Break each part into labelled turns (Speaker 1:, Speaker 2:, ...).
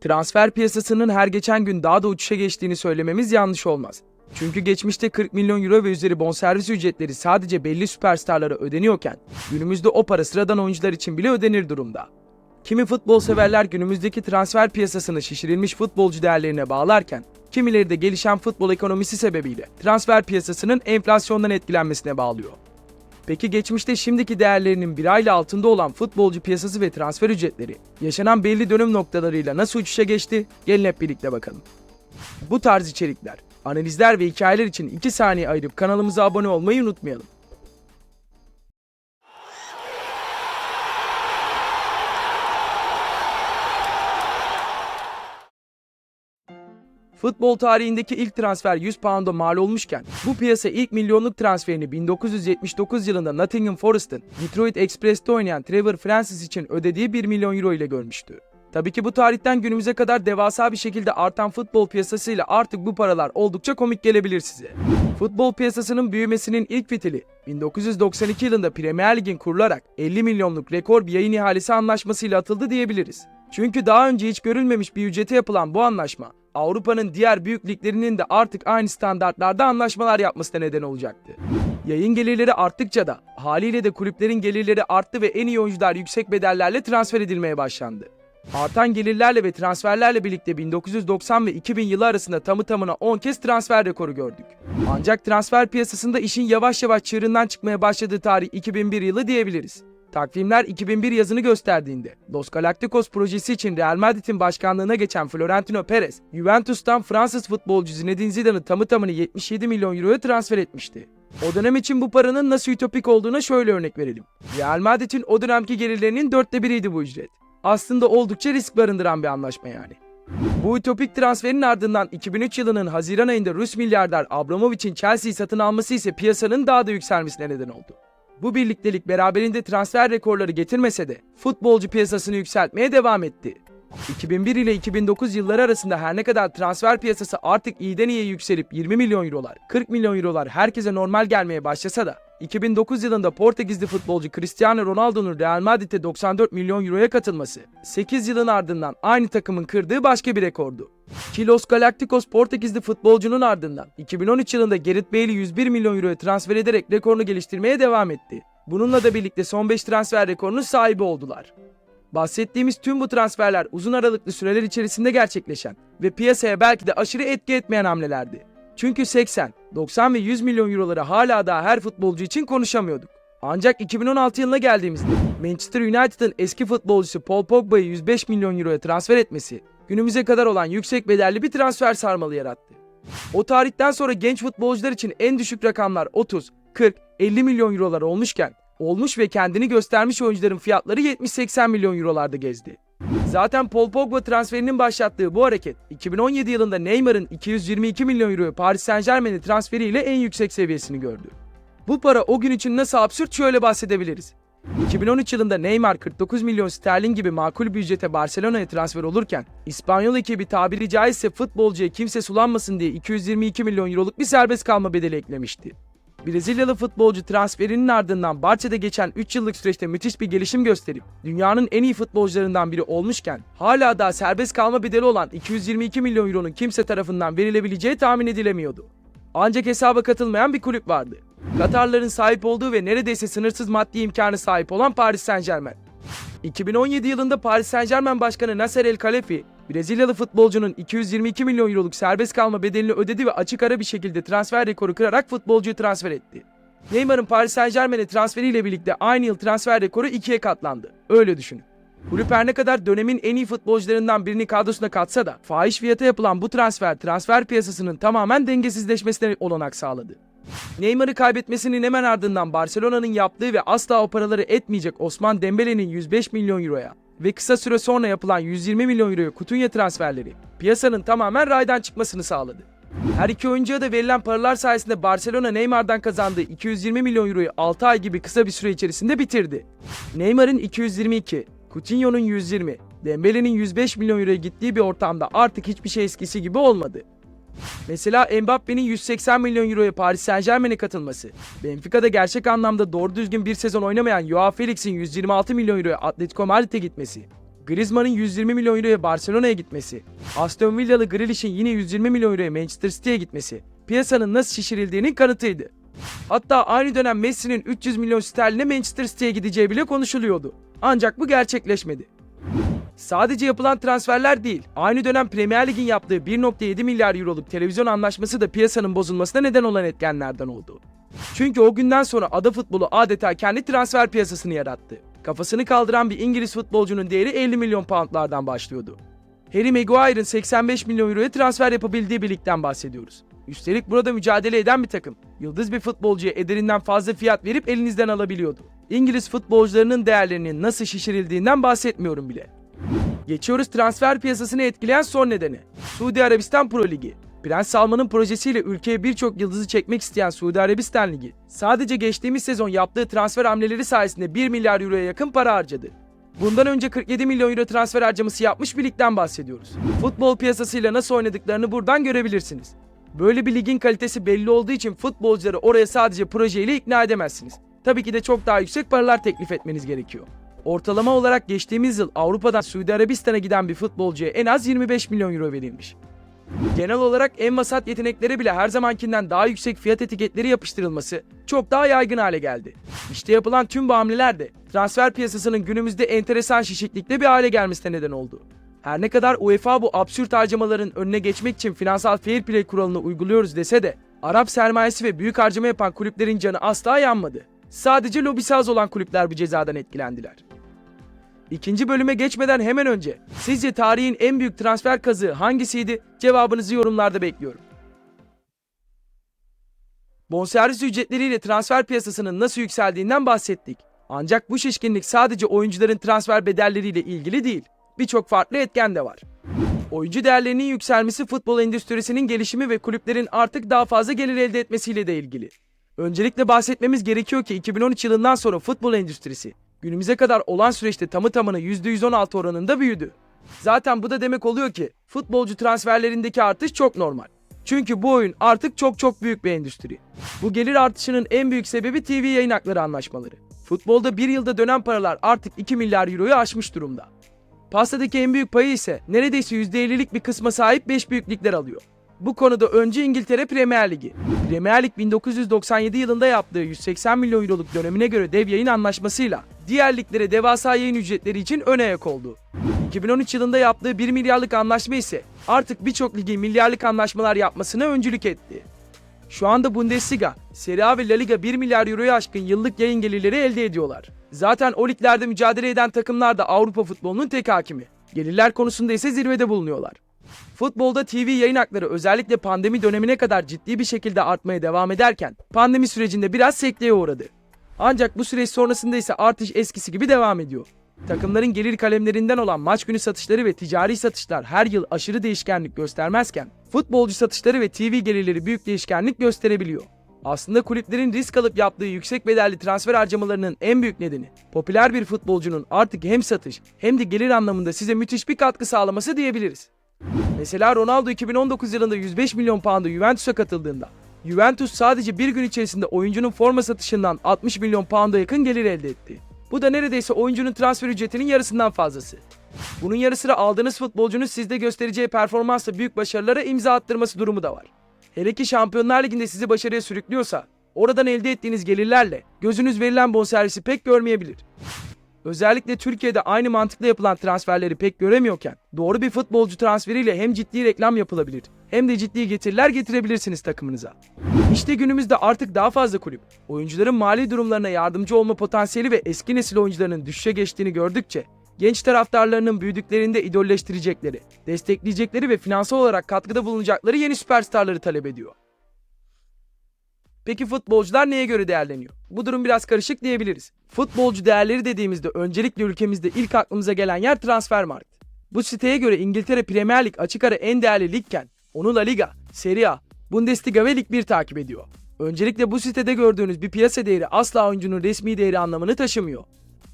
Speaker 1: Transfer piyasasının her geçen gün daha da uçuşa geçtiğini söylememiz yanlış olmaz. Çünkü geçmişte 40 milyon euro ve üzeri bonservis ücretleri sadece belli süperstarlara ödeniyorken günümüzde o para sıradan oyuncular için bile ödenir durumda. Kimi futbol severler günümüzdeki transfer piyasasını şişirilmiş futbolcu değerlerine bağlarken, kimileri de gelişen futbol ekonomisi sebebiyle transfer piyasasının enflasyondan etkilenmesine bağlıyor. Peki geçmişte şimdiki değerlerinin bir ayla altında olan futbolcu piyasası ve transfer ücretleri yaşanan belli dönüm noktalarıyla nasıl uçuşa geçti? Gelin hep birlikte bakalım. Bu tarz içerikler, analizler ve hikayeler için 2 saniye ayırıp kanalımıza abone olmayı unutmayalım. Futbol tarihindeki ilk transfer 100 pound'a mal olmuşken bu piyasa ilk milyonluk transferini 1979 yılında Nottingham Forest'ın Detroit Express'te oynayan Trevor Francis için ödediği 1 milyon euro ile görmüştü. Tabii ki bu tarihten günümüze kadar devasa bir şekilde artan futbol piyasasıyla artık bu paralar oldukça komik gelebilir size. Futbol piyasasının büyümesinin ilk fitili 1992 yılında Premier Lig'in kurularak 50 milyonluk rekor bir yayın ihalesi anlaşmasıyla atıldı diyebiliriz. Çünkü daha önce hiç görülmemiş bir ücrete yapılan bu anlaşma Avrupa'nın diğer büyük liglerinin de artık aynı standartlarda anlaşmalar yapmasına neden olacaktı. Yayın gelirleri arttıkça da haliyle de kulüplerin gelirleri arttı ve en iyi oyuncular yüksek bedellerle transfer edilmeye başlandı. Artan gelirlerle ve transferlerle birlikte 1990 ve 2000 yılı arasında tamı tamına 10 kez transfer rekoru gördük. Ancak transfer piyasasında işin yavaş yavaş çığırından çıkmaya başladığı tarih 2001 yılı diyebiliriz. Takvimler 2001 yazını gösterdiğinde Los Galacticos projesi için Real Madrid'in başkanlığına geçen Florentino Perez, Juventus'tan Fransız futbolcu Zinedine Zidane'ı tamı tamına 77 milyon euroya transfer etmişti. O dönem için bu paranın nasıl ütopik olduğuna şöyle örnek verelim. Real Madrid'in o dönemki gelirlerinin dörtte biriydi bu ücret. Aslında oldukça risk barındıran bir anlaşma yani. Bu ütopik transferin ardından 2003 yılının Haziran ayında Rus milyarder Abramovich'in Chelsea'yi satın alması ise piyasanın daha da yükselmesine neden oldu. Bu birliktelik beraberinde transfer rekorları getirmese de futbolcu piyasasını yükseltmeye devam etti. 2001 ile 2009 yılları arasında her ne kadar transfer piyasası artık iyiden iyiye yükselip 20 milyon eurolar, 40 milyon eurolar herkese normal gelmeye başlasa da 2009 yılında Portekizli futbolcu Cristiano Ronaldo'nun Real Madrid'e 94 milyon euroya katılması, 8 yılın ardından aynı takımın kırdığı başka bir rekordu. Ki Los Galacticos Portekizli futbolcunun ardından 2013 yılında Gareth Bale'i 101 milyon euroya transfer ederek rekorunu geliştirmeye devam etti. Bununla da birlikte son 5 transfer rekorunun sahibi oldular. Bahsettiğimiz tüm bu transferler uzun aralıklı süreler içerisinde gerçekleşen ve piyasaya belki de aşırı etki etmeyen hamlelerdi. Çünkü 80, 90 ve 100 milyon euroları hala daha her futbolcu için konuşamıyorduk. Ancak 2016 yılına geldiğimizde Manchester United'ın eski futbolcusu Paul Pogba'yı 105 milyon euroya transfer etmesi günümüze kadar olan yüksek bedelli bir transfer sarmalı yarattı. O tarihten sonra genç futbolcular için en düşük rakamlar 30, 40, 50 milyon eurolar olmuşken olmuş ve kendini göstermiş oyuncuların fiyatları 70-80 milyon eurolarda gezdi. Zaten Paul Pogba transferinin başlattığı bu hareket 2017 yılında Neymar'ın 222 milyon euroya Paris Saint Germain'e transferiyle en yüksek seviyesini gördü. Bu para o gün için nasıl absürt şöyle bahsedebiliriz. 2013 yılında Neymar 49 milyon sterlin gibi makul bir ücrete Barcelona'ya transfer olurken İspanyol ekibi tabiri caizse futbolcuya kimse sulanmasın diye 222 milyon euroluk bir serbest kalma bedeli eklemişti. Brezilyalı futbolcu transferinin ardından Barça'da geçen 3 yıllık süreçte müthiş bir gelişim gösterip dünyanın en iyi futbolcularından biri olmuşken hala daha serbest kalma bedeli olan 222 milyon euronun kimse tarafından verilebileceği tahmin edilemiyordu. Ancak hesaba katılmayan bir kulüp vardı. Katarların sahip olduğu ve neredeyse sınırsız maddi imkanı sahip olan Paris Saint Germain. 2017 yılında Paris Saint Germain Başkanı Nasser El Khelafi, Brezilyalı futbolcunun 222 milyon euroluk serbest kalma bedelini ödedi ve açık ara bir şekilde transfer rekoru kırarak futbolcuyu transfer etti. Neymar'ın Paris Saint Germain'e transferiyle birlikte aynı yıl transfer rekoru ikiye katlandı. Öyle düşünün. Kulüp her ne kadar dönemin en iyi futbolcularından birini kadrosuna katsa da fahiş fiyata yapılan bu transfer transfer piyasasının tamamen dengesizleşmesine olanak sağladı. Neymar'ı kaybetmesinin hemen ardından Barcelona'nın yaptığı ve asla o paraları etmeyecek Osman Dembele'nin 105 milyon euroya ve kısa süre sonra yapılan 120 milyon euroya Kutunya transferleri piyasanın tamamen raydan çıkmasını sağladı. Her iki oyuncuya da verilen paralar sayesinde Barcelona Neymar'dan kazandığı 220 milyon euroyu 6 ay gibi kısa bir süre içerisinde bitirdi. Neymar'ın 222, Coutinho'nun 120, Dembele'nin 105 milyon euroya gittiği bir ortamda artık hiçbir şey eskisi gibi olmadı. Mesela Mbappe'nin 180 milyon euroya Paris Saint Germain'e katılması, Benfica'da gerçek anlamda doğru düzgün bir sezon oynamayan Joao Felix'in 126 milyon euroya Atletico Madrid'e gitmesi, Griezmann'ın 120 milyon euroya Barcelona'ya gitmesi, Aston Villalı Grealish'in yine 120 milyon euroya Manchester City'ye gitmesi piyasanın nasıl şişirildiğinin kanıtıydı. Hatta aynı dönem Messi'nin 300 milyon sterline Manchester City'ye gideceği bile konuşuluyordu. Ancak bu gerçekleşmedi. Sadece yapılan transferler değil, aynı dönem Premier Lig'in yaptığı 1.7 milyar euroluk televizyon anlaşması da piyasanın bozulmasına neden olan etkenlerden oldu. Çünkü o günden sonra ada futbolu adeta kendi transfer piyasasını yarattı. Kafasını kaldıran bir İngiliz futbolcunun değeri 50 milyon poundlardan başlıyordu. Harry Maguire'ın 85 milyon euroya transfer yapabildiği bir ligden bahsediyoruz. Üstelik burada mücadele eden bir takım. Yıldız bir futbolcuya ederinden fazla fiyat verip elinizden alabiliyordu. İngiliz futbolcularının değerlerinin nasıl şişirildiğinden bahsetmiyorum bile. Geçiyoruz transfer piyasasını etkileyen son nedeni. Suudi Arabistan Pro Ligi. Prens Salman'ın projesiyle ülkeye birçok yıldızı çekmek isteyen Suudi Arabistan Ligi, sadece geçtiğimiz sezon yaptığı transfer hamleleri sayesinde 1 milyar euroya yakın para harcadı. Bundan önce 47 milyon euro transfer harcaması yapmış bir ligden bahsediyoruz. Futbol piyasasıyla nasıl oynadıklarını buradan görebilirsiniz. Böyle bir ligin kalitesi belli olduğu için futbolcuları oraya sadece projeyle ikna edemezsiniz. Tabii ki de çok daha yüksek paralar teklif etmeniz gerekiyor. Ortalama olarak geçtiğimiz yıl Avrupa'dan Suudi Arabistan'a giden bir futbolcuya en az 25 milyon euro verilmiş. Genel olarak en vasat yeteneklere bile her zamankinden daha yüksek fiyat etiketleri yapıştırılması çok daha yaygın hale geldi. İşte yapılan tüm bu hamleler de transfer piyasasının günümüzde enteresan şişiklikte bir hale gelmesine neden oldu. Her ne kadar UEFA bu absürt harcamaların önüne geçmek için finansal fair play kuralını uyguluyoruz dese de Arap sermayesi ve büyük harcama yapan kulüplerin canı asla yanmadı. Sadece lobisi az olan kulüpler bu cezadan etkilendiler. İkinci bölüme geçmeden hemen önce sizce tarihin en büyük transfer kazığı hangisiydi? Cevabınızı yorumlarda bekliyorum. Bonservis ücretleriyle transfer piyasasının nasıl yükseldiğinden bahsettik. Ancak bu şişkinlik sadece oyuncuların transfer bedelleriyle ilgili değil. Birçok farklı etken de var. Oyuncu değerlerinin yükselmesi futbol endüstrisinin gelişimi ve kulüplerin artık daha fazla gelir elde etmesiyle de ilgili. Öncelikle bahsetmemiz gerekiyor ki 2013 yılından sonra futbol endüstrisi günümüze kadar olan süreçte tamı tamına %116 oranında büyüdü. Zaten bu da demek oluyor ki futbolcu transferlerindeki artış çok normal. Çünkü bu oyun artık çok çok büyük bir endüstri. Bu gelir artışının en büyük sebebi TV yayın hakları anlaşmaları. Futbolda bir yılda dönen paralar artık 2 milyar euroyu aşmış durumda. Pastadaki en büyük payı ise neredeyse %50'lik bir kısma sahip 5 büyük ligler alıyor. Bu konuda önce İngiltere Premier Ligi. Premier Lig 1997 yılında yaptığı 180 milyon euroluk dönemine göre dev yayın anlaşmasıyla diğer liglere devasa yayın ücretleri için ön ayak oldu. 2013 yılında yaptığı 1 milyarlık anlaşma ise artık birçok ligin milyarlık anlaşmalar yapmasına öncülük etti. Şu anda Bundesliga, Serie A ve La Liga 1 milyar euroya aşkın yıllık yayın gelirleri elde ediyorlar. Zaten o liglerde mücadele eden takımlar da Avrupa futbolunun tek hakimi. Gelirler konusunda ise zirvede bulunuyorlar. Futbolda TV yayın hakları özellikle pandemi dönemine kadar ciddi bir şekilde artmaya devam ederken pandemi sürecinde biraz sekteye uğradı. Ancak bu süreç sonrasında ise artış eskisi gibi devam ediyor. Takımların gelir kalemlerinden olan maç günü satışları ve ticari satışlar her yıl aşırı değişkenlik göstermezken futbolcu satışları ve TV gelirleri büyük değişkenlik gösterebiliyor. Aslında kulüplerin risk alıp yaptığı yüksek bedelli transfer harcamalarının en büyük nedeni popüler bir futbolcunun artık hem satış hem de gelir anlamında size müthiş bir katkı sağlaması diyebiliriz. Mesela Ronaldo 2019 yılında 105 milyon pound'a Juventus'a katıldığında Juventus sadece bir gün içerisinde oyuncunun forma satışından 60 milyon pound'a yakın gelir elde etti. Bu da neredeyse oyuncunun transfer ücretinin yarısından fazlası. Bunun yarı sıra aldığınız futbolcunun sizde göstereceği performansla büyük başarılara imza attırması durumu da var. Hele ki Şampiyonlar Ligi'nde sizi başarıya sürüklüyorsa, oradan elde ettiğiniz gelirlerle gözünüz verilen bonservisi pek görmeyebilir. Özellikle Türkiye'de aynı mantıkla yapılan transferleri pek göremiyorken, doğru bir futbolcu transferiyle hem ciddi reklam yapılabilir, hem de ciddi getiriler getirebilirsiniz takımınıza. İşte günümüzde artık daha fazla kulüp, oyuncuların mali durumlarına yardımcı olma potansiyeli ve eski nesil oyuncularının düşüşe geçtiğini gördükçe, genç taraftarlarının büyüdüklerinde idolleştirecekleri, destekleyecekleri ve finansal olarak katkıda bulunacakları yeni süperstarları talep ediyor. Peki futbolcular neye göre değerleniyor? Bu durum biraz karışık diyebiliriz. Futbolcu değerleri dediğimizde öncelikle ülkemizde ilk aklımıza gelen yer Transfermarkt. Bu siteye göre İngiltere Premier Lig açık ara en değerli ligken onu La Liga, Serie A, Bundesliga ve Lig 1 takip ediyor. Öncelikle bu sitede gördüğünüz bir piyasa değeri asla oyuncunun resmi değeri anlamını taşımıyor.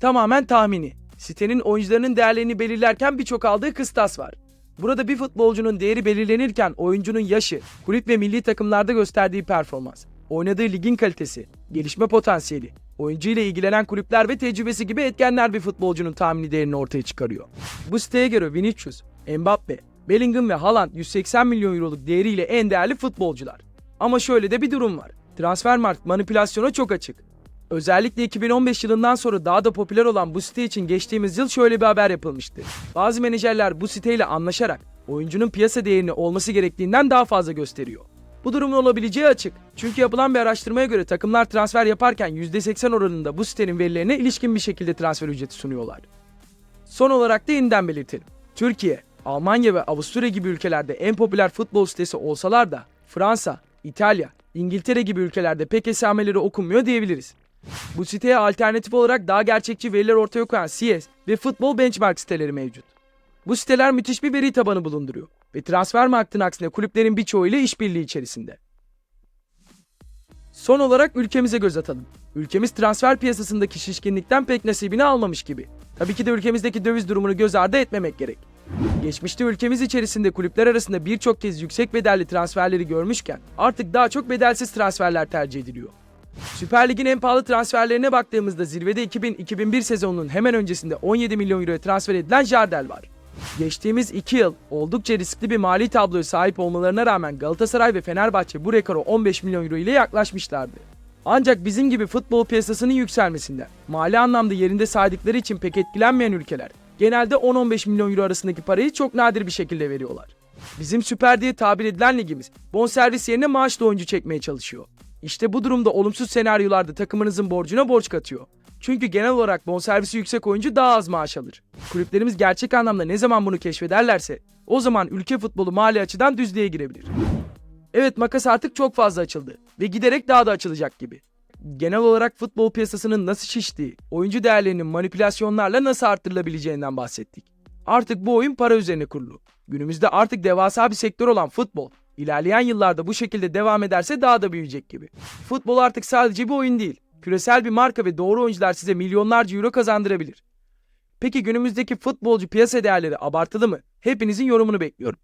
Speaker 1: Tamamen tahmini. Sitenin oyuncularının değerlerini belirlerken birçok aldığı kıstas var. Burada bir futbolcunun değeri belirlenirken oyuncunun yaşı, kulüp ve milli takımlarda gösterdiği performans, oynadığı ligin kalitesi, gelişme potansiyeli, oyuncu ile ilgilenen kulüpler ve tecrübesi gibi etkenler bir futbolcunun tahmini değerini ortaya çıkarıyor. Bu siteye göre Vinicius, Mbappe, Bellingham ve Haaland 180 milyon euroluk değeriyle en değerli futbolcular. Ama şöyle de bir durum var. Transfermarkt manipülasyona çok açık. Özellikle 2015 yılından sonra daha da popüler olan bu site için geçtiğimiz yıl şöyle bir haber yapılmıştı. Bazı menajerler bu siteyle anlaşarak oyuncunun piyasa değerini olması gerektiğinden daha fazla gösteriyor. Bu durumun olabileceği açık. Çünkü yapılan bir araştırmaya göre takımlar transfer yaparken %80 oranında bu sitenin verilerine ilişkin bir şekilde transfer ücreti sunuyorlar. Son olarak da yeniden belirtelim. Türkiye, Almanya ve Avusturya gibi ülkelerde en popüler futbol sitesi olsalar da Fransa, İtalya, İngiltere gibi ülkelerde pek esameleri okunmuyor diyebiliriz. Bu siteye alternatif olarak daha gerçekçi veriler ortaya koyan CS ve futbol benchmark siteleri mevcut. Bu siteler müthiş bir veri tabanı bulunduruyor ve transfer marktın aksine kulüplerin birçoğu ile işbirliği içerisinde. Son olarak ülkemize göz atalım. Ülkemiz transfer piyasasındaki şişkinlikten pek nasibini almamış gibi. Tabii ki de ülkemizdeki döviz durumunu göz ardı etmemek gerek. Geçmişte ülkemiz içerisinde kulüpler arasında birçok kez yüksek bedelli transferleri görmüşken artık daha çok bedelsiz transferler tercih ediliyor. Süper Lig'in en pahalı transferlerine baktığımızda zirvede 2000-2001 sezonunun hemen öncesinde 17 milyon euroya transfer edilen Jardel var. Geçtiğimiz 2 yıl oldukça riskli bir mali tabloya sahip olmalarına rağmen Galatasaray ve Fenerbahçe bu rekora 15 milyon euro ile yaklaşmışlardı. Ancak bizim gibi futbol piyasasının yükselmesinden, mali anlamda yerinde saydıkları için pek etkilenmeyen ülkeler genelde 10-15 milyon euro arasındaki parayı çok nadir bir şekilde veriyorlar. Bizim süper diye tabir edilen ligimiz bonservis yerine maaşlı oyuncu çekmeye çalışıyor. İşte bu durumda olumsuz senaryolarda takımınızın borcuna borç katıyor. Çünkü genel olarak bonservisi yüksek oyuncu daha az maaş alır. Kulüplerimiz gerçek anlamda ne zaman bunu keşfederlerse o zaman ülke futbolu mali açıdan düzlüğe girebilir. Evet makas artık çok fazla açıldı ve giderek daha da açılacak gibi. Genel olarak futbol piyasasının nasıl şiştiği, oyuncu değerlerinin manipülasyonlarla nasıl arttırılabileceğinden bahsettik. Artık bu oyun para üzerine kurulu. Günümüzde artık devasa bir sektör olan futbol, ilerleyen yıllarda bu şekilde devam ederse daha da büyüyecek gibi. Futbol artık sadece bir oyun değil, küresel bir marka ve doğru oyuncular size milyonlarca euro kazandırabilir. Peki günümüzdeki futbolcu piyasa değerleri abartılı mı? Hepinizin yorumunu bekliyorum.